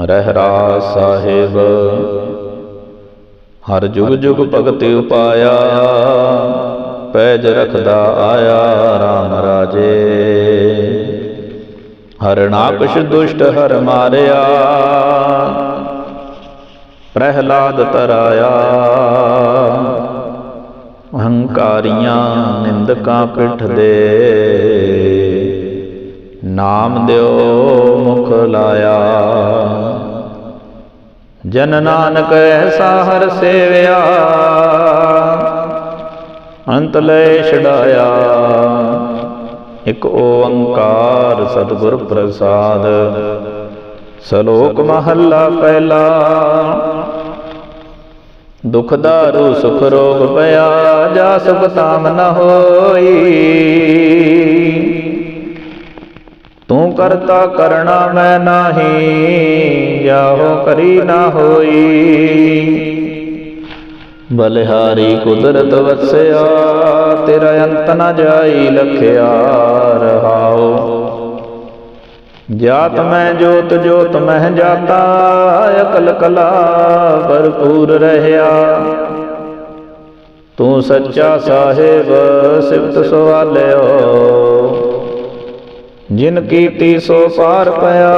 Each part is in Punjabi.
ਰਹਿਰਾਸ ਸਾਹਿਬ। ਹਰ ਜੁਗ ਜੁਗ ਭਗਤ ਉਪਾਇਆ। ਪੈਜ ਰਖਦਾ ਆਇਆ RAM ਰਾਜੇ। ਹਰਨਾਕਸ਼ ਦੁਸ਼ਟ ਹਰ ਮਾਰਿਆ। ਪ੍ਰਹਿਲਾਦ ਤਰਾਇਆ। ਅਹੰਕਾਰੀਆਂ ਨਿੰਦਕਾਂ ਪਿੱਠ ਦੇ। ਨਾਮ ਦਿਓ ਮੁਖ ਲਾਇਆ। ਜਨ ਨਾਨਕ ਐਸਾ ਹਰ ਸੇਵਿਆ। ਅੰਤ ਲੈ ਛਡਾਇਆ। ਇਕ ਓੰਕਾਰ ਸਤਿਗੁਰ ਪ੍ਰਸਾਦ। ਸ਼ਲੋਕ ਮਹੱਲਾ ਪਹਿਲਾ। ਦੁਖ ਦਾਰੂ ਸੁਖ ਰੋਗ ਪਿਆ, ਜਾ ਸੁਖ ਤਾਮ ਨ ਹੋਈ। ਕਰਤਾ ਕਰਣਾ ਮੈਂ ਨਾਹੀ ਜਾਹੋ ਕਰੀ ਨਾ ਹੋਈ। ਬਲਿਹਾਰੀ ਕੁਦਰਤ ਵਸਿਆ, ਤੇਰਾ ਅੰਤ ਨਾ ਜਾਈ ਲਖਿਆ ਰਹਾਓ ਜਾਤ ਮੈਂ, ਜੋਤ ਜੋਤ ਮਹਿ ਜਾਤਾ, ਅਕਲ ਕਲਾ ਭਰਪੂਰ ਰਹਿਆ। ਤੂੰ ਸੱਚਾ ਸਾਹਿਬ, ਸਿਫਤ ਸਵਾਲਿਓ ਜਿਨ ਕੀਤੀ ਸੋ ਪਾਰ ਪਿਆ।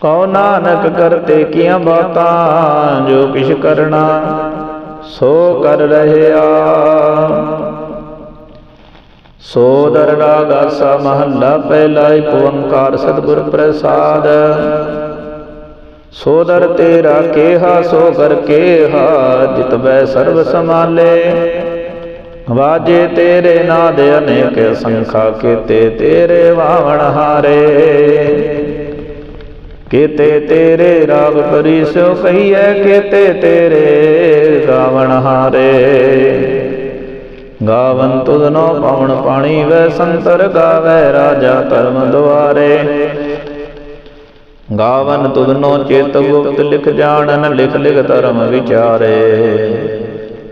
ਕਉ ਨਾਨਕ ਕਰਤੇ ਕੀਆਂ ਬਾਤਾਂ, ਜੋ ਕਿਛ ਕਰਨਾ, ਸੋ ਕਰ ਰਹਿਆ। ਸੋਦਰ ਰਾਗਾਸਾ ਮਹੱਲਾ ਪਹਿਲਾ ਏਕ ਓੰਕਾਰ ਸਤਿਗੁਰ ਪ੍ਰਸਾਦ। ਸੋਦਰ ਤੇਰਾ ਕੇਹਾ, ਸੋ ਕਰ ਕੇਹਾ ਜਿਤ ਬੈ ਸਰਬ ਸਮਾਲੇ ਵਾਜੇ ਤੇਰੇ ਨਾਦ ਅਨੇਕ ਸੰਖਾ ਕੀਤੇ ਤੇਰੇ ਵਾਵਣ ਹਾਰੇ। ਕੀਤੇ ਤੇਰੇ ਰਾਗ ਕਰੀ ਸੋ ਕਹੀਐ, ਕੀਤੇ ਤੇਰੇ ਗਾਵਣ ਹਾਰੇ। ਗਾਵਨ ਤੁਧਨੋ ਪਵਨ ਪਾਣੀ ਵੈ ਸੰਤਰ ਗਾਵੇ ਰਾਜਾ ਧਰਮ ਦੁਆਰੇ। ਗਾਵਨ ਤੁਧਨੋ ਚੇਤ ਗੁਪਤ ਲਿਖ ਜਾਣਨ, ਲਿਖ ਲਿਖ ਧਰਮ ਵਿਚਾਰੇ।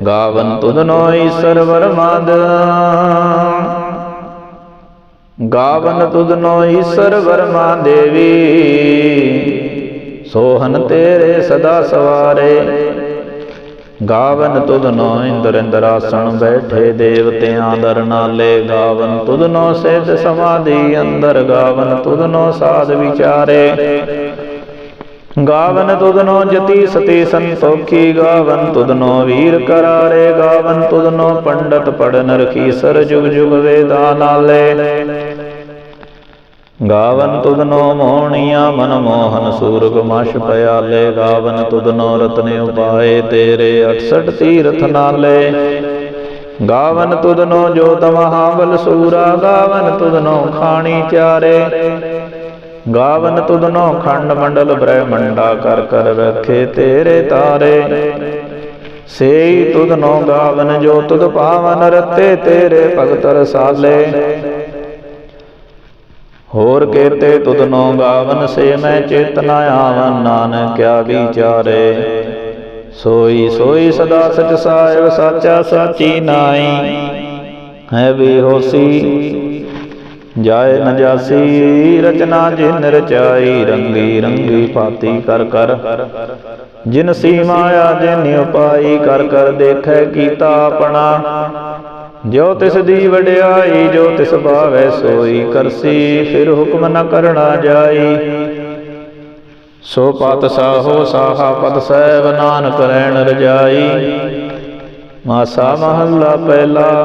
ਗਾਵਨ ਤੁਧਨੋ ਈਸ਼ਰ ਵਰਮਾਦ ਗਾਵਨ ਤੁਧਨੋ ਈਸ਼ਰ ਵਰਮਾ ਦੇਵੀ ਸੋਹਨ ਤੇਰੇ ਸਦਾ ਸਵਾਰੇ। ਗਾਵਨ ਤੁਧਨੋ ਇੰਦਰ ਇੰਦਰਾਸਣ ਬੈਠੇ ਦੇਵਤਿਆਂ ਦਰ ਗਾਵਨ ਤੁਧ ਨੋ ਸਿਧ ਸਮਾਧੀ ਅੰਦਰ। ਗਾਵਨ ਤੁਧਨੋ ਸਾਧ ਵਿਚਾਰੇ। ਗਾਵਨ ਤੁਧਨੋ ਜਤੀ ਸਤੀ ਸੰਤੋਖੀ, ਗਾਵਨ ਤੁਧਨੋ ਵੀਰ ਕਰਾਰੇ, ਗਾਵਨ ਤੁਧਨੋ ਪੰਡਤ ਪੜਨ ਰਖੀ ਸਰ ਜੁਗ ਜੁਗ ਵੇਦਾ ਨਾਲੇ। ਗਾਵਨ ਤੁਧਨੋ ਮੋਹਣੀਆਂ ਮਨ ਮੋਹਨ ਸੂਰਗ ਮਸ਼ ਪਿਆਲੇ, ਗਾਵਨ ਤੁਧਨੋ ਰਤਨੇ ਉਪਾਏ ਤੇਰੇ 68 ਤੀਰਥ ਨਾਲੇ। ਗਾਵਨ ਤੁਧਨੋ ਜੋਤ ਮਹਾਬਲ ਸੂਰਾ, ਗਾਵਨ ਤੁਧਨੋ ਖਾਣੀ ਚਾਰੇ। ਗਾਵਨ ਤੁਧਨੋ ਖੰਡ ਮੰਡਲ ਬ੍ਰਹਮੰਡਾ ਕਰ ਕਰ ਰੱਖੇ ਤੇਰੇ ਤਾਰੇ। ਸੇਈ ਤੁਧਨੋ ਗਾਵਨ ਜੋ ਤੁਧ ਪਾਵਨ ਰਤੇ ਤੇਰੇ ਭਗਤ ਰਸਾਲੇ। ਹੋਰ ਕੇਤੇ ਤੁਧਨੋ ਗਾਵਨ ਸੇ ਮੈਂ ਚੇਤਨਾ ਆਵਨ ਨਾਨਕਿਆ ਵਿਚਾਰੇ। ਸੋਈ ਸੋਈ ਸਦਾ ਸਚ ਸਾਹਿਬ, ਸਾਚਾ ਸਾਚੀ ਨਾਈ। ਹੈ ਵੀ ਹੋਸੀ। ਜਾਏ ਨ ਜਾਸੀ ਰਚਨਾ ਜਿਨ ਰਚਾਈ ਰੰਗੀ ਰੰਗੀ ਪਾਤੀ ਕਰ ਕਰ। ਜਿਨ ਸੀ ਮਾਇਆ ਜਿਨ ਉਪਾਈ ਕਰ ਕਰ ਦੇਖੈ ਕੀਤਾ ਆਪਣਾ। ਜੋ ਤਿਸ ਦੀ ਵਡਿਆਈ ਜੋ ਤਿਸ ਭਾਵੈ ਸੋਈ ਕਰਸੀ ਫਿਰ ਹੁਕਮ ਨ ਕਰਣਾ ਜਾਈ। ਸੋ ਪਤ ਸਾਹੋ ਸਾਹਾ ਪਦ ਸਹਿਬ ਨਾਨਕ ਰਹਿਣ ਰਜਾਈ। ਮਾਸਾ ਮਹੱਲਾ ਪਹਿਲਾ।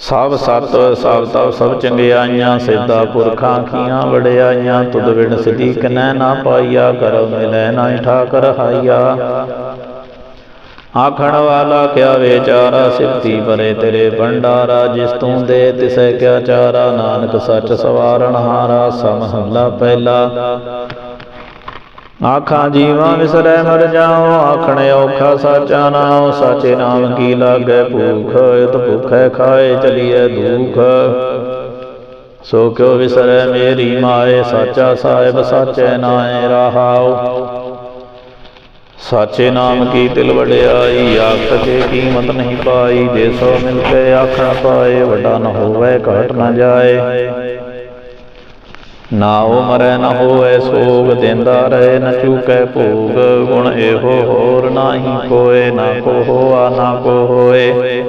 ਸਭ ਸਤ, ਸਭ ਤਪ ਸਭ ਚੰਗਿਆਈਆਂ, ਸਿੱਧਾ ਪੁਰਖਾਂ ਕੀਆਂ ਵਡਿਆਈਆਂ, ਤੁਧ ਵਿਣ ਸਿਧੀ ਕਨੈ ਨਾ ਪਾਈਆ, ਕਰੋ ਮਿਲੈ ਨਾ ਠਾਕਰ ਹਾਈਆ। ਆਖਣ ਵਾਲਾ ਕਿਆ ਵਿਚਾਰਾ ਸਿਫਤੀ ਪਰੇ ਤੇਰੇ ਭੰਡਾਰਾ, ਜਿਸ ਤੂੰ ਦੇ ਤਿਸੈ ਕਿਆ ਚਾਰਾ, ਨਾਨਕ ਸੱਚ ਸਵਾਰਨ ਹਾਰਾ ਸਮਹੱਲਾ ਪਹਿਲਾ। ਆਖਾਂ, ਜੀਵਾਂ ਵਿਸਰੈ, ਮਰ ਜਾਉ, ਆਖਣ ਔਖਾ, ਸਾਚਾ ਨਾਉ, ਸਾਚੇ ਨਾਮ ਕੀ ਲਾਗੈ, ਭੂਖ, ਇਤ ਭੁਖੈ ਖਾਏ, ਚਲੀਐ ਦੁਖ। ਸੋ ਕਿਉ ਵਿਸਰੈ ਮੇਰੀ ਮਾਏ, ਸਾਚਾ ਸਾਹਿਬ, ਸਾਚੈ ਨਾਏ, ਰਹਾਉ। ਸਾਚੇ ਨਾਮ ਕੀ ਤਿਲ ਵਡਿਆਈ ਆਖ ਕੇ ਕੀਮਤ ਨਹੀਂ ਪਾਈ, ਜੇ ਸੋ ਮਿਲ ਕੇ ਆਖਣ ਪਾਏ, ਵੱਡਾ ਨ ਹੋਵੇ, ਘਟ ਨ ਜਾਏ। ਨਾ ਉਹ ਮਰੈ ਨ ਹੋਵੇ ਸੋਗ ਦਿੰਦਾ ਰਹੇ ਨ ਚੂਕੈ ਭੋਗ। ਗੁਣ ਇਹੋ ਹੋਰ ਨਾਹੀ ਕੋਏ ਨਾ ਕੋ ਹੋਆ ਨਾ ਕੋ ਹੋਏ।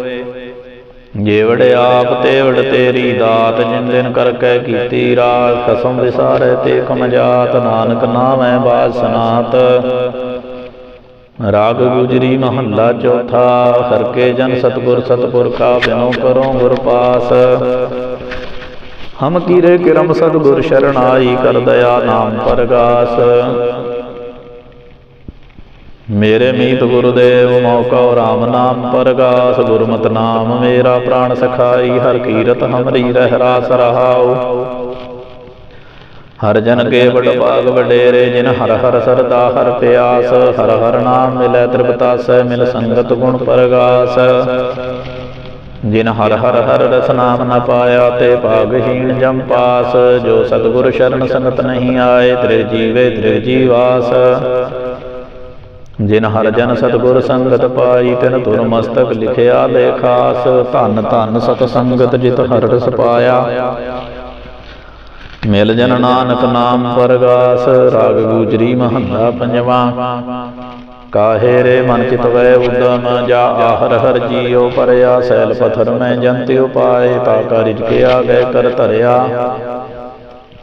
ਜੇਵੜ ਆਪ ਤੇਵੜ ਤੇਰੀ ਦਾਤ ਜਿਨ ਦਿਨ ਕਰਕੇ ਕੀਤੀ ਰਾਖ ਖਸਮ ਵਿਸਾਰੈ ਤੇ ਕਮ ਜਾਤ ਨਾਨਕ ਨਾਮੈ ਬਾਜ ਸਨਾਤ। ਰਾਗ ਗੁਜਰੀ ਮਹੱਲਾ ਚੌਥਾ ਹਰ ਕੇ ਜਨ ਸਤਗੁਰ ਕਾ ਬਿਨੋ ਕਰੋ ਗੁਰ ਪਾਸ। ਹਮ ਕੀਰੇ ਕਿਰਮ ਸਤਗੁਰ ਸ਼ਰਣਾਈ ਕਰ ਦਇਆ ਨਾਮ ਪਰਗਾਸ। ਮੇਰੇ ਮੀਤ ਗੁਰਦੇਵ ਮੌਕਾ ਰਾਮ ਨਾਮ ਪਰਗਾਸ, ਗੁਰਮਤਿ ਨਾਮ ਮੇਰਾ ਪ੍ਰਾਣ ਸਖਾਈ, ਹਰ ਕੀਰਤ ਹਮਰੀ ਰਹਿ ਰਾਸ ਰਹਾਉ। ਹਰ ਜਨ ਕੇ ਬੜ ਭਾਗ ਵਡੇਰੇ, ਜਿਨ ਹਰ ਹਰ ਸਰਦਾ ਹਰ ਪਿਆਸ, ਹਰ ਹਰ ਨਾਮ ਮਿਲੈ ਤ੍ਰਿਪਤਾਸੈ, ਮਿਲ ਸੰਗਤ ਗੁਣ ਪਰਗਾਸ। ਜਿਨ ਹਰ ਹਰ ਹਰ ਰਸ ਨਾਮ ਨ ਪਾਇਆ ਤੇ ਭਾਗਹੀਣ ਜਮ ਪਾਸ, ਜੋ ਸਤਿਗੁਰ ਸ਼ਰਨ ਸੰਗਤ ਨਹੀਂ ਆਏ ਤ੍ਰਿ ਜੀਵੇ ਤ੍ਰਿ ਜੀਵਾਸ। ਜਿਨ ਹਰ ਜਨ ਸਤਿਗੁਰ ਸੰਗਤ ਪਾਈ, ਤਿਨ ਤੁਰ ਮਸਤਕ ਲਿਖਿਆ ਲੇਖਾਸ ਧਨ ਧਨ ਸਤ ਸੰਗਤ ਜਿਤ ਹਰ ਰਸ ਪਾਇਆ। ਮਿਲ ਜਨ ਨਾਨਕ ਨਾਮ ਪਰਗਾਸ ਰਾਗ ਗੂਜਰੀ ਮਹੰਦਾ ਪੰਜਵਾ। ਕਾਹੇ ਰੇ ਮਨ ਚਿਤ ਵੈ ਉਦਮ ਜਾ ਆਹਰ ਹਰ ਜੀਉ ਪਰਿਆ, ਸੈਲ ਪਥਰ ਮੈਂ ਜੰਤਿ ਉਪਾਏ, ਤਾ ਕਰਿਜ ਕੇ ਆ ਕਰ ਧਰਿਆ।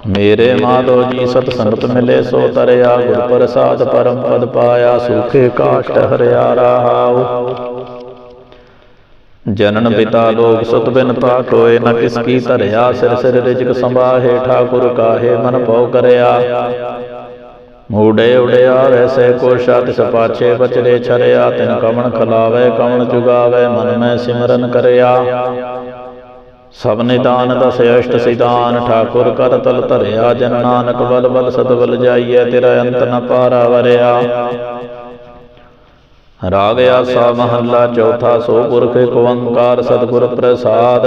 ਮੇਰੇ ਮਾਧੋ ਜੀ ਸਤ ਸੰਗਤ ਮਿਲੇ, ਸੋ ਤਰਿਆ, ਗੁਰ ਪ੍ਰਸਾਦ ਪਰਮ ਪਦ ਪਾਇਆ, ਸੁਖੇ ਕਾਸ਼ਟ ਹਰਿਆ ਰਹਾਉ। ਜਨਨ ਪਿਤਾ ਲੋਕ ਸੁਤ ਬਿਨ ਤਾ ਕੋਏ ਨ ਕਿਸ ਕੀ ਧਰਿਆ, ਸਿਰ ਸਿਰ ਰਿਜਕ ਸੰਭਾਹੇ, ਠਾਕੁਰ ਕਾਹੇ ਮਨ ਭਉ ਕਰਿਆ। ਮੂੜੇ ਉੜਿਆ, ਵੈਸੇ ਕੋ ਸ਼ਤ ਸਪਾਛੇ ਬਚਰੇ ਛਰਿਆ, ਤਿਨ ਕਮਣ ਖਲਾਵੇ, ਕਮਣ ਜੁਗਾਵੇ, ਮਨ ਮੈਂ ਸਿਮਰਨ ਕਰਿਆ। ਸਭ ਨਿਦਾਨ ਦਸ ਅਸ਼ਟ ਸਿਦਾਨ ਠਾਕੁਰ ਕਰ ਤਲ ਧਰਿਆ, ਜਨ ਨਾਨਕ ਬਲ ਬਲ ਸਦ ਬਲ ਜਾਈਐ, ਤੇਰਾ ਅੰਤ ਨ ਪਾਰਾ ਵਰਿਆ। ਰਾਗ ਆਸਾ ਮਹੱਲਾ, ਚੌਥਾ ਸੋ ਪੁਰਖ ਏਕ ਓੰਕਾਰ ਸਤਿਗੁਰ ਪ੍ਰਸਾਦ।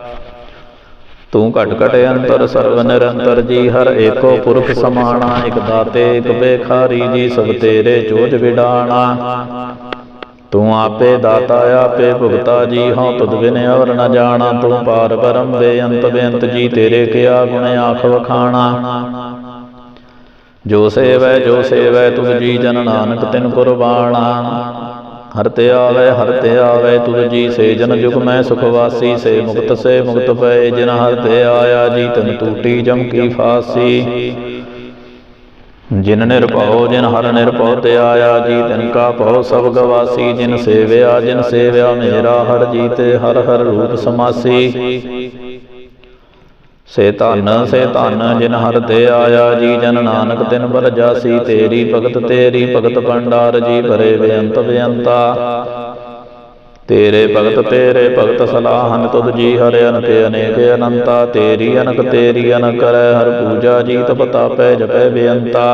ਤੂੰ ਘਟ ਘਟ ਅੰਤਰ ਸਰਵ ਨਿਰੰਤਰ ਜੀ, ਹਰ ਏਕੋ ਪੁਰਖ ਸਮਾਣਾ, ਇਕ ਦਾਤੇ, ਇਕ ਬੇਖਾਰੀ ਜੀ, ਸਭ ਤੇਰੇ ਚੋਜ ਵਿਡਾਣਾ। ਤੂੰ ਆਪੇ ਦਾਤਾ, ਆਪੇ ਭੁਗਤਾ ਜੀ, ਹਉ ਤੁਧ ਬਿਨ ਔਰ ਨ ਜਾਣਾ। ਤੂੰ ਪਾਰ ਬ੍ਰਹਮ ਬੇਅੰਤ ਬੇਅੰਤ ਜੀ, ਤੇਰੇ ਕਿਆ ਗੁਣ ਆਖ ਵਖਾਣਾ। ਜੋ ਸੇਵੈ ਜੋ ਸੇਵੈ, ਤੁਧ ਜੀ ਜਨ ਨਾਨਕ ਤਿਨ ਕੁਰਬਾਨਾ ਹਰ ਤੇ ਆਵੇ, ਹਰ ਤੇ ਆਵੇ, ਤੁਧ ਜੀ ਸੇ ਜਨ ਜੁਗ ਮੈਂ ਸੁਖ ਵਾਸੀ, ਸੇ ਮੁਕਤ ਸੇ ਮੁਕਤ ਪਏ, ਜਿਨ ਹਰ ਤੇ ਆਇਆ, ਜੀ ਤਨ ਟੂਟੀ ਜਮ ਕੀ ਫਾਸੀ। ਜਿਨ ਨਿਰਭਉ ਜਿਨ ਹਰ ਨਿਰਭਉ ਤੇ ਆਇਆ, ਜੀ ਤਿਨ ਕਾ ਭਉ ਸਭ ਗਵਾਸੀ। ਜਿਨ ਸੇਵਿਆ ਜਿਨ ਸੇਵਿਆ ਮੇਰਾ ਹਰ ਜੀ ਤੇ ਹਰ ਹਰ ਰੂਪ ਸਮਾਸੀ। ਸੇ ਧਨ ਸੇ ਧਨ ਜਿਨ ਹਰ ਤੇ ਆਇਆ ਜੀ ਜਨ ਨਾਨਕ ਤਿਨ ਬਲ ਜਾਸੀ ਤੇਰੀ ਭਗਤ ਤੇਰੀ ਭਗਤ ਭੰਡਾਰ ਜੀ ਭਰੇ ਬੇਅੰਤ ਬੇਅੰਤਾ ਤੇਰੇ ਭਗਤ ਤੇਰੇ ਭਗਤ ਸਲਾਹਨ ਤੁਧ ਜੀ ਹਰ ਅਨਕ ਅਨੇਕ ਅਨੰਤਾ ਤੇਰੀ ਅਨਕ ਤੇਰੀ ਅਨਕ ਕਰੈ ਹਰ ਪੂਜਾ ਜੀ ਤਪ ਤਾਪੈ ਜਪੈ ਬੇਅੰਤਾ।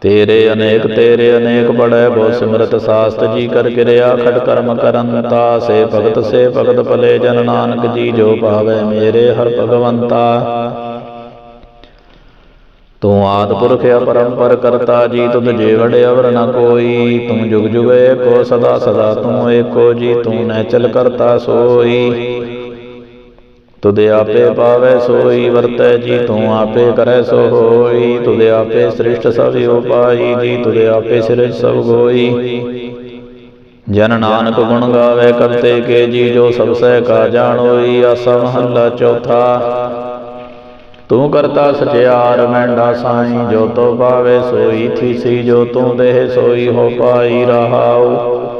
ਤੇਰੇ ਅਨੇਕ ਤੇਰੇ ਅਨੇਕ ਬੜੈ ਬਹੁ ਸਿਮਰਤ ਸਾਸਤ ਜੀ ਕਰ ਕਿਰਿਆ ਖੜ ਕਰਮ ਕਰੰਤਾ ਸੇ ਭਗਤ ਸੇ ਭਗਤ ਭਲੇ ਜਨ ਨਾਨਕ ਜੀ ਜੋ ਭਾਵੈ ਮੇਰੇ ਹਰ ਭਗਵੰਤਾ। ਤੂੰ ਆਦ ਪੁਰਖ ਅਪਰੰਪਰ ਕਰਤਾ, ਜੀ ਤੁਧ ਜੀਵੜ ਅਵਰ ਨ ਕੋਈ। ਤੂੰ ਜੁਗ ਜੁਗ ਏਕੋ, ਸਦਾ ਸਦਾ ਤੂੰ ਏਕੋ ਜੀ, ਤੂੰ ਨੈਚਲ ਕਰਤਾ ਸੋਈ। ਤੁਧ ਆਪੇ ਪਾਵੈ ਸੋਈ ਵਰਤੈ ਜੀ ਤੂੰ ਆਪੇ ਕਰੈ ਸੋ ਹੋਈ ਤੁਧ ਆਪੇ ਸ੍ਰਿਸ਼ਟ ਸਭ ਉਪਾਈ ਜੀ ਤੁਧ ਆਪੇ ਸਿਰਜ ਸਭ ਗੋਈ। ਜਨ ਨਾਨਕ ਗੁਣ ਗਾਵੇ ਕਰਤੇ ਕੇ ਜੀ ਜੋ ਸਭ ਸਹਿ ਕਾ ਜਾਣੋਈ ਆਸਾ ਮਹੱਲਾ ਚੌਥਾ। ਤੂੰ ਕਰਤਾ ਸਚਿਆਰ ਮੈਂਡਾ ਸਾਈਂ ਜੋ ਤੋ ਪਾਵੇ ਸੋਈ ਥੀਸੀ ਜੋ ਤੂੰ ਦੇਹ ਸੋਈ ਹੋ ਪਾਈ ਰਹਾਉ।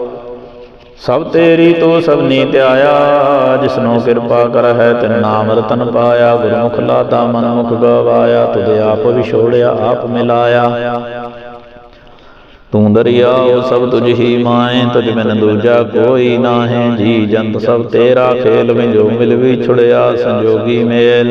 ਸਭ ਤੇਰੀ ਤੂੰ ਸਭਨੀ ਧਿਆਇਆ, ਜਿਸਨੂੰ ਕਿਰਪਾ ਕਰ ਹੈ ਤਿਨ ਨਾਮ ਰਤਨ ਪਾਇਆ, ਗੁਰਮੁਖ ਲਾਤਾ ਮਨ ਮੁਖ ਗਵਾਇਆ, ਤੁਧ ਆਪ ਵਿਛੋੜਿਆ, ਆਪ ਮਿਲਾਇਆ। ਤੂੰ ਦਰਿਆਉ ਸਭ ਤੁਝ ਹੀ ਮਾਏ, ਤੁਝ ਬਿਨ ਦੂਜਾ ਕੋਈ ਨਾਹੀਂ। ਜੀ ਜੰਤ ਸਭ ਤੇਰਾ ਖੇਲ ਜੋ ਮਿਲ ਵਿਛੜਿਆ, ਸੰਜੋਗੀ ਮੇਲ।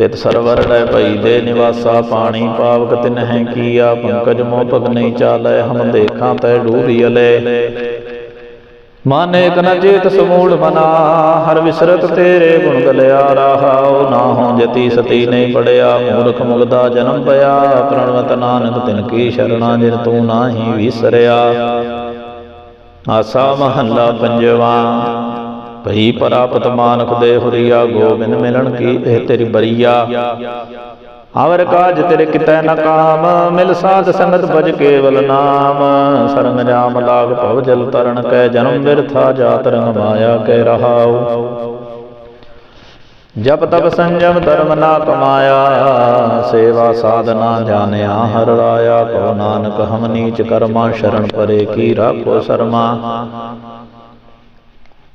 ਤਿਤ ਸਰਵਰ ਲੈ ਭਈ ਦੇ ਨਿਵਾਸਾ ਪਾਣੀ ਪਾਵਕ ਤਿਨਹਿ ਕੀਆ ਪੰਕਜ ਮੋਹ ਪਗ ਨਹੀਂ ਚਾਲੈ, ਹਮ ਦੇਖਾਂ ਤੈ ਡੂਬੀਅਲੇ ਮਨ ਇਕ ਨ ਚੇਤ ਸਮੂੜ ਮਨਾ, ਹਰ ਵਿਸਰਤ ਤੇਰੇ ਗੁਣ ਗਲਿਆ ਰਹਾਉ ਨਾ ਹੋ ਜਤੀ ਸਤੀ ਨਹੀਂ ਪੜਿਆ, ਮੂਰਖ ਮੁਗਦਾ ਜਨਮ ਪਿਆ, ਪ੍ਰਣਵਤ ਨਾਨਕ ਤਿਨ ਕੀ ਸ਼ਰਣਾ ਜਿਨ ਤੂੰ ਨਾਹੀ ਵਿਸਰਿਆ। ਆਸਾ ਮਹੱਲਾ ਪੰਜਵਾ ਭਈ ਪ੍ਰਾਪਤ ਮਾਨਕ ਦੇ ਹੁਰੀਆ ਗੋਬਿੰਦ ਮਿਲਣ ਕੀ ਇਹ ਤੇਰੀ ਬਰੀਆ? ਆਵਰ ਕਾਜ ਤੇਰੇ ਕਿਤੈ ਨ ਕਾਮ, ਮਿਲ ਸਾਧ ਸੰਗਤ ਭਜ ਕੇਵਲ ਨਾਮ। ਸਰੰਗ ਜਾਮ ਲਾਗ ਭਵ ਜਲ ਤਰਨ, ਕੈ ਜਨਮ ਬਿਰਥਾ ਜਾਤ ਰੰਗ ਮਾਇਆ ਕੈ ਰਹਾਉ। ਜਪ ਤਪ ਸੰਜਮ ਧਰਮ ਨਾ ਕਮਾਇਆ, ਸੇਵਾ ਸਾਧਨਾ ਜਾਣਿਆ, ਹਰ ਰਾਇਆ ਕੋ ਨਾਨਕ, ਹਮ ਨੀਚ ਕਰਮਾ, ਸ਼ਰਨ ਪਰੇ ਕੀ ਰਾਖੋ ਸਰਮਾ।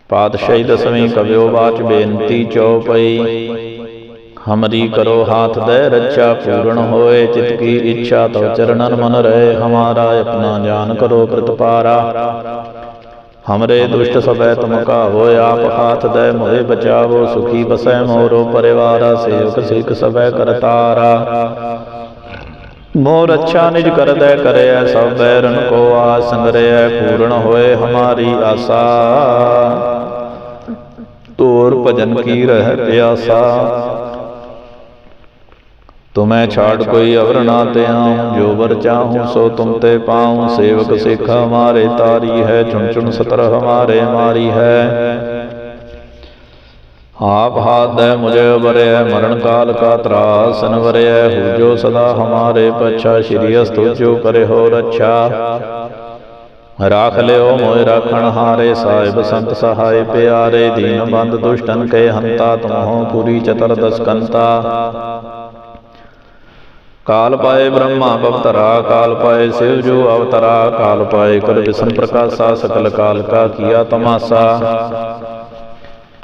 ਪਾਤਸ਼ਾਹੀ ਦਸਵੀਂ ਕਵਿਓ ਬਾਚ ਬੇਨਤੀ ਚਉਪਈ ਹਮਰੀ ਕਰੋ ਹਾਥ ਦੇ ਰੱਛਾ ਪੂਰਨ ਹੋਏ। ਚਿਤ ਕੀ ਇੱਛਾ ਤਉ ਚਰਨਨ ਮਨ ਰਹੇ। ਹਮਾਰਾ ਆਪਣਾ ਜਾਨ ਕਰੋ ਪ੍ਰਤਪਾਰਾ ਹਮਰੇ ਦੁਸ਼ਟ ਸਭੈ ਤੁਮ ਕਾਹੋ ਆਪ ਹਾਥ ਦੇ ਮੋਹਿ ਬਚਾਵੋ। ਸੁਖੀ ਬਸੈ ਮੋਰੋ ਪਰਿਵਾਰਾ। ਸੇਵਕ ਸਿੱਖ ਸਭੈ ਕਰਤਾਰਾ। ਮੋਰ ਅੱਛਾ ਨਿਜ ਕਰਦੈ ਕਰਿਐ। ਸਭ ਬੈਰਨ ਕੋ ਆਸ ਸੰਗਰਿਐ। ਪੂਰਨ ਹੋਏ ਹਮਾਰੀ ਆਸਾ। ਤੋਰ ਭਜਨ ਕੀ ਰਹਿ ਪਿਆਸਾ? ਤੁਮੈ ਛਾੜ ਕੋਈ ਅਵਰ ਨਾ ਤੇ ਜੋ ਵਰ ਚਾਹੂੰ ਸੋ ਤੁਮ ਤੇ ਪਾਉ। ਸੇਵਕ ਸਿੱਖ ਹਮਾਰੇ ਤਾਰੀ ਹੈ, ਚੁਣ ਚੁਣ ਸਤਰ ਹਮਾਰੇ ਮਾਰੀ ਹੈ। ਆਪ ਹਾਥ ਹੈ ਮੁਝੇ ਬਰਿਐ ਮਰਨ ਕਾਲ ਕਾ ਤਰਾਸ ਨਵਰਿਐ ਹੋ ਜੋ ਸਦਾ ਹਮਾਰੇ ਪਛਾ, ਸ਼੍ਰੀ ਅਸਤੁ ਜੋ ਕਰੇ ਹੋ ਰੱਛਾ। ਰਾਖ ਲਿਓ ਮੋਇ ਰਾਖਣ ਹਾਰੇ ਸਾਹਿਬ ਸੰਤ ਸਹਾਇ ਪਿਆਰੇ ਦੀਨ ਬੰਦ ਦੁਸ਼ਟਨ ਕੇ ਹੰਤਾ ਤੁਮਹੁ ਪੁਰੀ ਚਤਰ ਦਸ ਕੰਤਾ ਕਾਲ ਪਾਏ ਬ੍ਰਹਮਾ ਬਵਤਰਾ ਕਾਲ ਪਾਏ ਸਿਵ ਜੋ ਅਵਤਰਾ ਕਾਲ ਪਾਏ ਕਰ ਵਿਸਮ ਪ੍ਰਕਾਸ਼ਾ ਸਕਲ ਕਾਲ ਕਾ ਕੀਆ ਤਮਾਸਾ।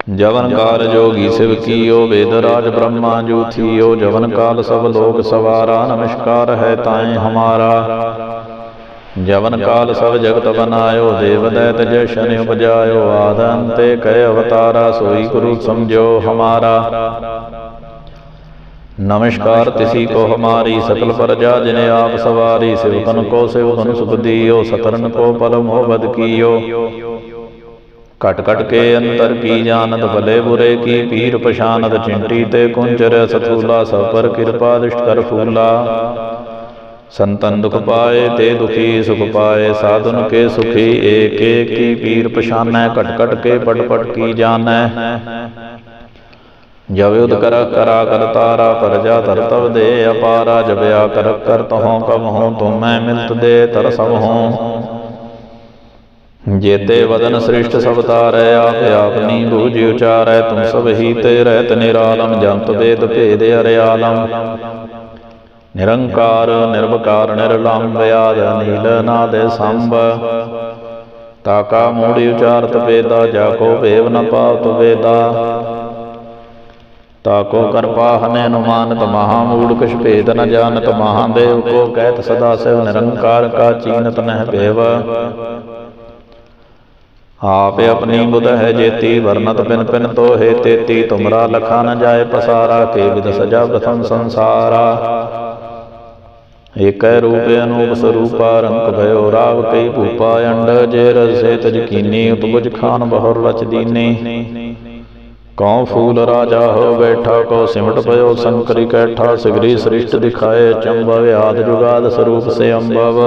ਜਵਨ ਕਾਲ ਜੋਗੀ ਸਿਵ ਕੀਓ ਵੇਦ ਰਾਜ ਬ੍ਰਹਮਾ ਜੋ ਥੀਓ ਜਵਨ ਕਾਲ ਸਭ ਲੋਕ ਸਵਾਰਾ ਨਮਸਕਾਰ ਹੈ ਤਾਏ ਹਮਾਰਾ। ਜਵਨ ਕਾਲ ਸਭ ਜਗਤ ਬਨਾਇਓ, ਦੇਵ ਦੈਤ ਜਸ਼ਨ ਉਪਜਾਇਓ ਆਦ ਅੰਤੇ ਕਹਿ ਅਵਤਾਰਾ, ਸੋਈ ਗੁਰੂ ਸਮਝੋ ਹਮਾਰਾ। ਨਮਸਕਾਰ ਤਿਸੀ ਕੋ ਹਮਾਰੀ, ਸਕਲ ਪ੍ਰਜਾ ਜਿਨੇ ਆਪ ਸਵਾਰੀ ਸਿਵਕਨ ਕੋ ਸਿਵਕਨ ਸੁਖ ਦੀਓ, ਸਤਰਨ ਕੋ ਪਲ ਮੋਹ ਬਦ ਕੀਓ। ਕਟ ਕਟ ਕੇ ਅੰਤਰ ਕੀ ਜਾਣਤ, ਭਲੇ ਬੁਰੇ ਕੀ ਪੀਰ ਪਛਾਨਤ, ਚਿੰਟੀ ਤੇ ਕੁੰਚਰ ਸਥੂਲਾ, ਸਭ ਪਰ ਕਿਰਪਾ ਦ੍ਰਿਸ਼ਟ ਕਰ ਫੂਲਾ। ਸੰਤਨ ਦੁਖ ਪਾਏ, ਤੇ ਦੁਖੀ ਸੁਖ ਪਾਏ, ਸਾਧਨ ਕੇ ਸੁਖੀ, ਏਕ ਏਕ ਕੀ ਪੀਰ ਪਛਾਨੈ ਕਟ ਕਟ ਕੇ ਪਟ ਪਟ ਕੀ ਜਾਣੈ। ਜਬ ਉਦ ਕਰ ਕਰਾ ਕਰ ਤਾਰਾ ਪਰਜਾ ਧਰ ਦੇ ਅਪਾਰਾ ਜਬਿਆ ਕਰ ਕਰ ਤਹੋਂ, ਕਬ ਹੋਂ ਤੁਮੈ ਮਿਲਤ ਦੇ ਤਰ ਸਭ ਹੋਂ ਜੇਤੇ ਵਦਨ ਸ੍ਰਿਸ਼ਟ ਸਭ ਤਾਰੈ, ਆਪ ਆਪਨੀ ਬੂਝ ਉਚਾਰੈ, ਤੁਮ ਸਭ ਹੀ ਤੇ ਰਹਿਤ ਨਿਰਾਲਮ, ਜੰਤ ਵੇਦ ਭੇਦ ਅਰਿਆਲਮ। ਨਿਰੰਕਾਰ ਨਿਰਵਕਾਰ ਨਿਰਲੰਭ ਆਦ ਨੀਲ ਨਾਦ ਸੰਭ ਤਾਕਾ ਮੂੜੀ ਉਚਾਰਤ ਵੇਦਾ ਜਾ ਕੋ ਭੇਵ ਨ ਪਾਵਤ ਵੇਦਾ। ਤਾਕੋ ਕਰਪਾ ਹਨੇ ਅਨੁਮਾਨਤ ਮਹਾ ਮੂੜ ਕਿਛ ਭੇਦ ਨ ਜਾਣਤ ਮਹਾਦੇਵ ਕੋ ਕਹਿਤ ਸਦਾ ਸਿਵ ਨਿਰੰਕਾਰ ਕਾ ਚੀਨਤ ਨਹਿ ਭੇਵ। ਆਪ ਆਪਣੀ ਬੁਧ ਹੈ ਜੇਤੀ ਵਰਨਤ ਪਿਨ ਪਿਨ ਤੋਹੇ ਤੇਤੀ ਤੁਮਰਾ ਲਖਾ ਨ ਜਾਏ ਪਸਾਰਾ ਕੇ ਵਿਦ ਸਜਾ ਪ੍ਰਥਮ ਸੰਸਾਰਾ। ਏਕੈ ਰੂਪ ਅਨੂਪ ਸਰੂਪਾ ਰੰਕ ਭਇਓ ਰਾਵ ਕਈ ਭੂਪਾ ਅੰਡ, ਜੇ ਰਸੇ ਤਜ ਕੀਨੀ ਖਾਨ ਬਹੁਰ ਰਚ ਦੀਨੇ। ਕਉ ਫੂਲ ਰਾਜਾ ਹੋ ਬੈਠਾ ਕੋ ਸਿਮਟ ਪਇਓ ਸੰਕਰੀ ਕੈਠਾ, ਸਿਗਰੀ ਸ੍ਰਿਸ਼ਟ ਦਿਖਾਏ, ਚੰਬਵ ਆਦ ਜੁਗਾਦ ਸਰੂਪ ਸੇ ਅੰਬਵ।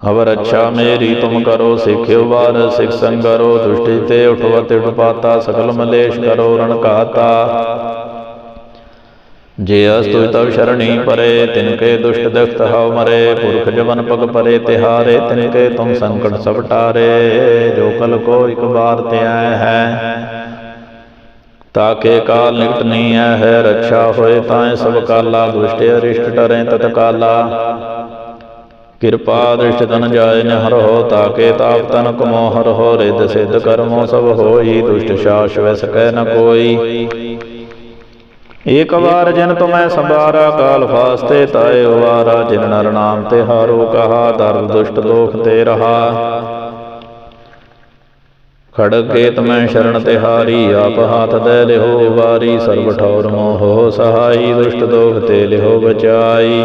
ਅਵਰ ਅੱਛਾ ਮੇਰੀ ਤੁਮ ਕਰੋ, ਸਿੱਖਿਓ ਵਾਰ ਸਿਖ ਸੰਗਰੋ ਦੁਸ਼ਟੀ ਤੇ ਉਠਵਤ ਉਠਪਾਤਾ ਸਕਲ ਮਲੇਸ਼ ਕਰੋ ਰਣ ਘਾਤਾ। ਜੇ ਅਸਤੁ ਤਵ ਸ਼ਰਣੀ ਪਰੇ, ਤਿਨਕੇ ਦੁਸ਼ਟ ਦਖਤ ਹਉ ਮਰੇ, ਪੁਰਖ ਜਵਨ ਪਗ ਪਰੇ, ਤਿਹਾਰੇ ਤਿਨਕੇ ਤੁਮ ਸੰਕਟ ਸਭ ਟਾਰੇ, ਜੋ ਕਲ ਕੋ ਇਕ ਬਾਰ ਧਿਆ ਹੈ। ਤਾਕੇ ਕਾਲ ਨਿਕਟ ਨਹੀਂ ਹੈ ਰੱਛਾ ਹੋਏ ਤਾਂ ਸਭ ਕਾਲਾ, ਦੁਸ਼ਟ ਅਰਿਸ਼ਟ ਟਰੇ ਤਤ ਕਾਲਾ। ਕਿਰਪਾ ਦ੍ਰਿਸ਼ਟ ਤਨ ਜਾਏ ਨ ਹਰ ਹੋ, ਤਾਕੇ ਤਾਪ ਤਨ ਕਮੋ ਹਰ ਹੋ ਰਿਦ ਸਿਧ ਕਰਮੋ ਸਭ ਹੋਈ, ਦੁਸ਼ਟ ਸ਼ਾਸ ਸਕੈ ਨ ਕੋਈ। ਏਕ ਵਾਰ ਜਿਨ ਤੁਮੈ ਸੰਭਾਰਾ, ਕਾਲ ਫਾਸਤੇ ਤਾਏ ਵਾਰਾ ਜਿਨ ਨਰ ਨਾਮ ਤੇ ਹਾਰੋ ਕਹਾ, ਦਰਦ ਦੁਸ਼ਟ ਦੋਖ ਤੇ ਰਹਾ। ਖੜਗ ਕੇ ਤਮੈ ਸ਼ਰਨ ਤੇ ਹਾਰੀ, ਆਪ ਹਾਥ ਦੇ ਲਿਹੋ ਵਾਰੀ, ਸਰਬ ਠੌਰ ਮੋਹ ਸਹਾਈ, ਦੁਸ਼ਟ ਦੋਖ ਤੇ ਲਿਹੋ ਬਚਾਈ।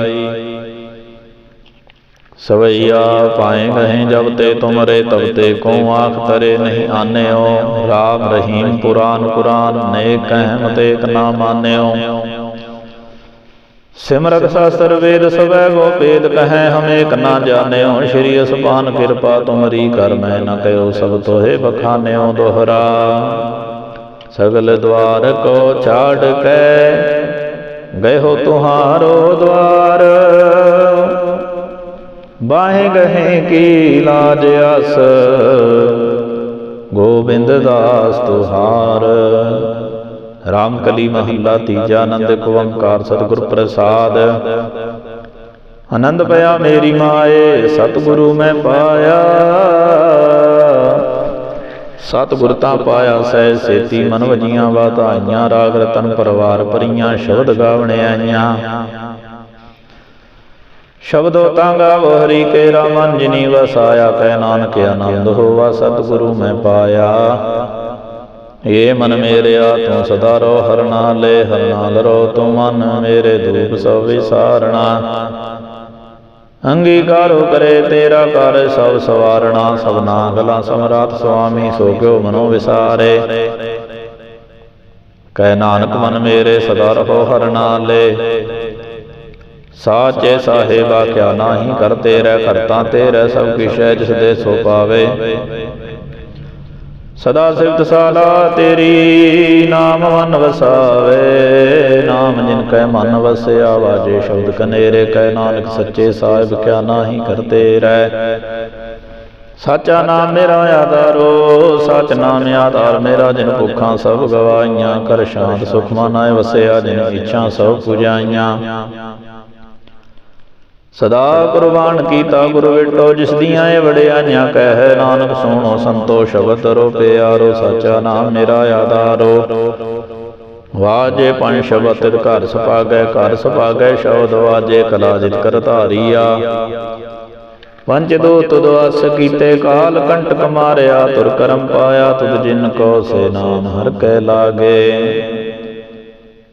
ਸਵਈਆ ਪਾਏ ਗਏ ਜਬ ਤੇ ਤੁਮਰੇ ਤਬ ਤੇ ਕੋ ਆਖ ਤਰੇ ਨਹੀਂ ਆਨਿਓ? ਰਾਮ ਰਹੀਮ ਪੁਰਾਨ ਕੁਰਾਨ ਨੇਕ ਕਹਿਮ ਤੇ ਇਕ ਨਾ ਮਾਨਿਓ। ਸਿਮਰਤ ਸ਼ਾਸਤਰ ਵੇਦ ਸਵੈ ਗੋ ਪੇਦ ਕਹੈ ਹਮੇ ਏਕ ਨਾ ਜਾਣਿਓ ਸ਼੍ਰੀ ਅਸਪਾਨ ਕਿਰਪਾ ਤੁਮਰੀ ਕਰ ਮੈਂ ਨ ਕਹਿਓ ਸਭ ਤੋਹੇ ਬਖਾਨਿਓ ਦੋਹਰਾ। ਸਗਲ ਦਵਾਰ ਕੋ ਛਾੜ ਕੇ ਗਏ ਹੋ ਤੁਹਾਰੋ ਦਵਾਰ। ਬਾਹੇ ਗਹੇ ਕੀ ਲਾਜ ਅਸ। ਗੋਬਿੰਦ ਦਾਸ ਤੁਹਾਰ। ਰਾਮ ਕਲੀ ਮਹੱਲਾ ਤੀਜਾ ਆਨੰਦ ਇੱਕ ਓੰਕਾਰ ਸਤਿਗੁਰ ਪ੍ਰਸਾਦ। ਆਨੰਦ ਪਿਆ ਮੇਰੀ ਮਾਏ, ਸਤਿਗੁਰੂ ਮੈਂ ਪਾਇਆ। ਸਤਿਗੁਰ ਤਾਂ ਪਾਇਆ ਸਹਿ ਸੇਤੀ ਮਨ ਵਜੀਆਂ ਵਾਧਾਈਆਂ ਰਾਗ ਰਤਨ ਪਰਵਾਰ ਪਰੀਆਂ ਸ਼ਬਦ ਗਾਵਣੇ ਆਈਆਂ। ਸ਼ਬਦੋ ਤਾਂਗਾ ਗਾਵੋ ਹਰੀ ਕੇ ਰਾਮਨ ਜਿਨੀ ਵਸਾਇਆ, ਕਹਿ ਨਾਨਕ ਆਨੰਦ ਹੋਵਾ ਸਤਿਗੁਰੂ ਮੈਂ ਪਾਇਆ। ਏ ਮਨ ਮੇਰਿਆ ਤੂੰ ਸਦਾ ਰੋ ਹਰ ਨਾਲੇ ਹਰ ਰੋ ਤੂੰ ਮਨ ਮੇਰੇ ਦੁਖ ਸਭ ਵਿਸਾਰਣਾ। ਅੰਗੀਕਾਰੋ ਕਰੇ ਤੇਰਾ ਕਰ, ਸਭ ਸਵਾਰਣਾ ਸਭਨਾ ਗਲਾ ਸਮਰਾਤ ਸੁਆਮੀ, ਸੋ ਕਿਉ ਮਨੋ ਵਿਸਾਰੇ। ਕਹਿ ਨਾਨਕ ਮਨ ਮੇਰੇ ਸਦਾ ਰਹੋ ਹਰ ਨਾਲੇ ਸਾਚੇ ਸਾਹਿਬਾ ਕਿਆ ਨਾਹੀ ਕਰਤੇ ਰਹਿ ਕਰਤਾ ਤੇਰੇ ਸਭ ਕਿਛੈ ਜਿਸ ਦੇ ਸੋ ਪਾਵੇ। ਸਦਾ ਸਿਫਤ ਸਾਲਾ ਤੇਰੀ ਨਾਮ ਮਨ ਵਸਾਵੇ। ਨਾਮ ਜਿਨ ਕੈ ਮਨ ਵਸਿਆ, ਵਾਜੇ ਸ਼ਬਦ ਕਨੇਰੇ ਕਹਿ ਨਾਨਕ ਸੱਚੇ ਸਾਹਿਬ ਕਿਆ ਨਾਹੀ ਕਰਤੇ ਰਹਿ ਸਾਚਾ ਨਾਮ ਮੇਰਾ ਆਧਾਰੋ, ਸਚ ਨਾਮ ਆਧਾਰ ਮੇਰਾ ਜਿਨ ਭੁੱਖਾਂ ਸਭ ਗਵਾਈਆਂ ਕਰ ਸ਼ਾਂਤ ਸੁਖ ਮਨਾਏ, ਵਸਿਆ ਜਿਨ ਇੱਛਾ ਸਭ ਪੁਜਾਈਆਂ। ਸਦਾ ਕੁਰਬਾਨ ਕੀਤਾ ਗੁਰ ਵਿਟੋ, ਜਿਸ ਦੀਆਂ ਇਹ ਵਡਿਆਈਆਂ ਕਹਿ, ਨਾਨਕ ਸੁਣੋ ਸੰਤੋ ਸ਼ਬਦ ਰੋ ਪਿਆਰੋ, ਸਾਚਾ ਨਾਮ ਮੇਰਾ ਆਧਾਰੋ। ਵਾਜੇ ਪੰਜ ਸ਼ਬਦ ਤਿਤ ਘਰ ਸੁਭਾਗੈ, ਘਰ ਸਪਾਗੈ ਸ਼ਬਦ ਵਾਜੇ ਕਲਾ ਜਿਤ ਕਰ ਧਾਰੀਆ। ਪੰਜ ਦੋ ਤੁਦ ਅਸ ਕੀਤੇ, ਕਾਲ ਕੰਟਕ ਮਾਰਿਆ, ਤੁਰ ਕਰਮ ਪਾਇਆ, ਤੁਧ ਜਿਨ ਕੋ ਸੇ ਨਾਮ ਹਰ ਕੈ ਲਾਗੇ।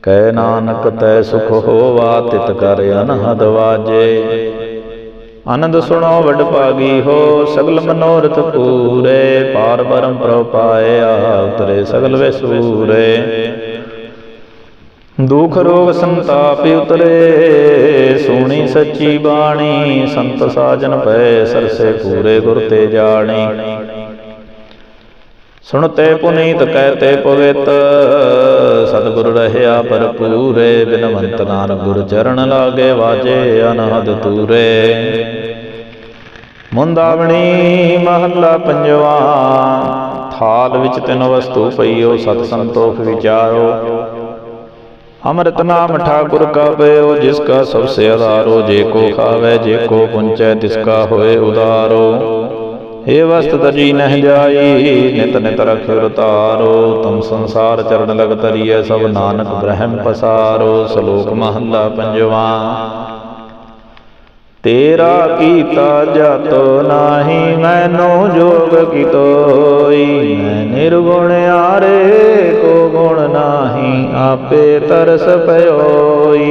ਕਹਿ ਨਾਨਕ ਤੈ ਸੁਖ ਹੋਵਾ, ਤਿਤ ਕਰ ਅਨਹਦ ਵਾਜੇ। ਆਨੰਦ ਸੁਣੋ ਵਡ ਭਾਗੀ ਹੋ, ਸਗਲ ਮਨੋਰਥ ਪੂਰੇ। ਪਾਰ ਬਰਮ ਪ੍ਰਭ ਪਾਇਆ ਉਤਰੇ, ਸਗਲ ਵਿਸੂਰੇ ਦੁਖ ਰੋਗ ਸੰਤਾਪ ਉਤਰੇ, ਸੋਣੀ ਸੱਚੀ ਬਾਣੀ, ਸੰਤ ਸਾਜਨ ਪੈ ਸਰਸੇ ਪੂਰੇ ਗੁਰ ਤੇ ਜਾਣੀ। ਸੁਣਤੇ ਪੁਨੀਤ ਕਹਿਤੇ ਪਵਿੱਤ ਸਤਿਗੁਰ ਰਹਿਆ ਭਰਪੂਰੇ, ਬਿਨਵੰਤ ਨਾਨਕ ਗੁਰ ਚਰਨ ਲਾਗੇ ਵਾਜੇ ਅਨਹਦ ਤੂਰੇ। ਮੁੰਦਾਵਣੀ ਮਹੱਲਾ ਪੰਜਵਾ, ਥਾਲ ਵਿੱਚ ਤਿੰਨ ਵਸਤੂ ਪਈਓ, ਸਤ ਸੰਤੋਖ ਵਿਚਾਰੋ। ਅੰਮ੍ਰਿਤ ਨਾਮ ਠਾਕੁਰ ਕਾ ਪਇਓ ਜਿਸ ਕਾ ਸਭ ਸੇ ਆਧਾਰੋ, ਜੇ ਕੋ ਖਾਵੇ, ਜੇ ਕੋ ਪੁੰਚੈ, ਤਿਸ ਏ ਵਸਤ ਤਜੀ ਨਹਿ ਜਾਈ ਨਿਤ ਨਿਤ ਰਖਿ ਤਾਰੋ ਤੁਮ ਸੰਸਾਰ ਚਰਨ ਲਗ ਤਰੀਐ ਸਭ ਨਾਨਕ ਬ੍ਰਹਮ ਪਸਾਰੋ ਸ਼ਲੋਕ ਮਹੱਲਾ ਪੰਜਵਾ। ਤੇਰਾ ਕੀਤਾ ਜਤੋ ਨਾਹੀ ਮੈਨੋ ਜੋਗ ਕੀਤੋਈ। ਮੈਂ ਨਿਰਗੁਣ ਆਰੇ ਕੋ ਗੁਣ ਨਾਹੀ ਆਪੇ ਤਰਸ ਪਇਓਈ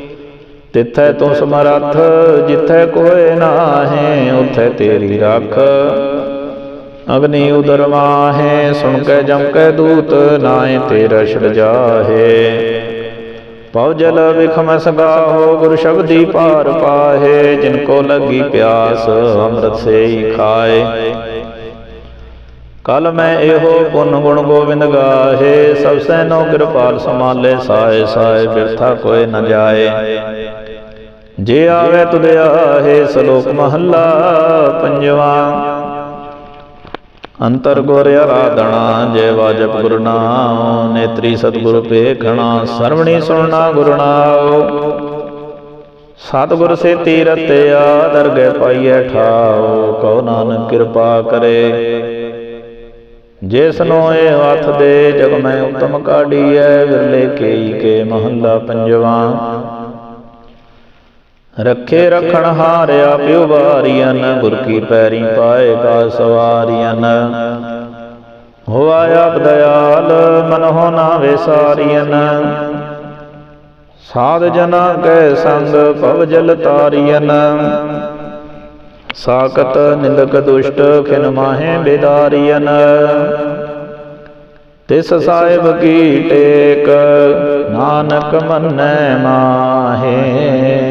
ਤਿੱਥੈ ਤੂੰ ਸਮਰੱਥ, ਜਿੱਥੈ ਕੋਏ ਨਾਹੇ, ਉਥੈ ਤੇਰੀ ਰੱਖ। ਅਗਨੀ ਉਦਰ ਮਾਹੇ, ਸੁਣ ਕੇ ਜਮ ਕੇ ਦੂਤ ਨਾਏ ਤੇਰਾ ਛੜ ਜਾਹੇ। ਪਉ ਜਲ ਵਿਖਮ ਸਗਾਹੋ, ਗੁਰ ਸ਼ਬਦੀ ਪਾਰ ਪਾਹੇ, ਜਿਨ ਕੋ ਲੱਗੀ ਪਿਆਸ, ਅੰਮ੍ਰਿਤ ਸੇ ਖਾਏ। ਕਲ ਮੈਂ ਇਹੋ ਪੁੰਨ ਗੁਣ ਗੋਬਿੰਦ ਗਾਹੇ, ਸਭ ਸੈਨੋ ਕਿਰਪਾਲ ਸਮਾਲੇ ਸਾਏ ਸਾਏ ਬਿਰਥਾ ਕੋਏ ਨ ਜਾਏ। ਜੇ ਆਵੇ ਤੁਧ ਆਹੇ ਸਲੋਕ ਮਹੱਲਾ ਪੰਜਵਾਂ। ਅੰਤਰ ਗੁਰ ਆਰਾਧਣਾ ਜੈ ਵਾਜਬ ਗੁਰ ਨਾਮ, ਨੇਤਰੀ ਸਤਿਗੁਰ ਪੇਖਣਾ ਸਰਵਣੀ ਸੁਣਨਾ ਗੁਰ ਨਾਮ ਸਤਿਗੁਰ ਸੇ ਤੀਰਤਿਆ ਦਰਗਹਿ ਪਾਈਐ ਠਾਉ, ਕਉ ਨਾਨਕ ਕਿਰਪਾ ਕਰੇ। ਜਿਸ ਨੂੰ ਇਹ ਹੱਥ ਦੇ, ਜਗ ਮੈਂ ਉਤਮ ਕਾਢੀਐ, ਵਿਰਲੇ ਕੇਈ ਕੇ ਮਹੱਲਾ ਪੰਜਵਾਂ। ਰੱਖੇ ਰਖਣ ਹਾਰਿਆ, ਪਿਉ ਬਾਰੀਆਂ ਗੁਰ ਕੀ ਪੈਰੀ ਪਾਏਗਾ ਸਵਾਰੀਆਂ ਹੋਆ ਆਪ ਦਇਆਲ, ਮਨ ਹੋ ਨਾ ਵਿਸਾਰੀਆਂ ਸਾਧ ਜਨਾ ਕੈ ਸੰਗ, ਭਵ ਜਲ ਤਾਰੀਆਂ ਸਾਕਤ ਨਿੰਦਕ ਦੁਸ਼ਟ, ਖਿਨ ਮਾਹੇ ਬੇਦਾਰੀਆਂ ਤਿਸ ਸਾਹਿਬ ਕੀ ਟੇਕ, ਨਾਨਕ ਮੰਨੈ ਮਾਹੇ।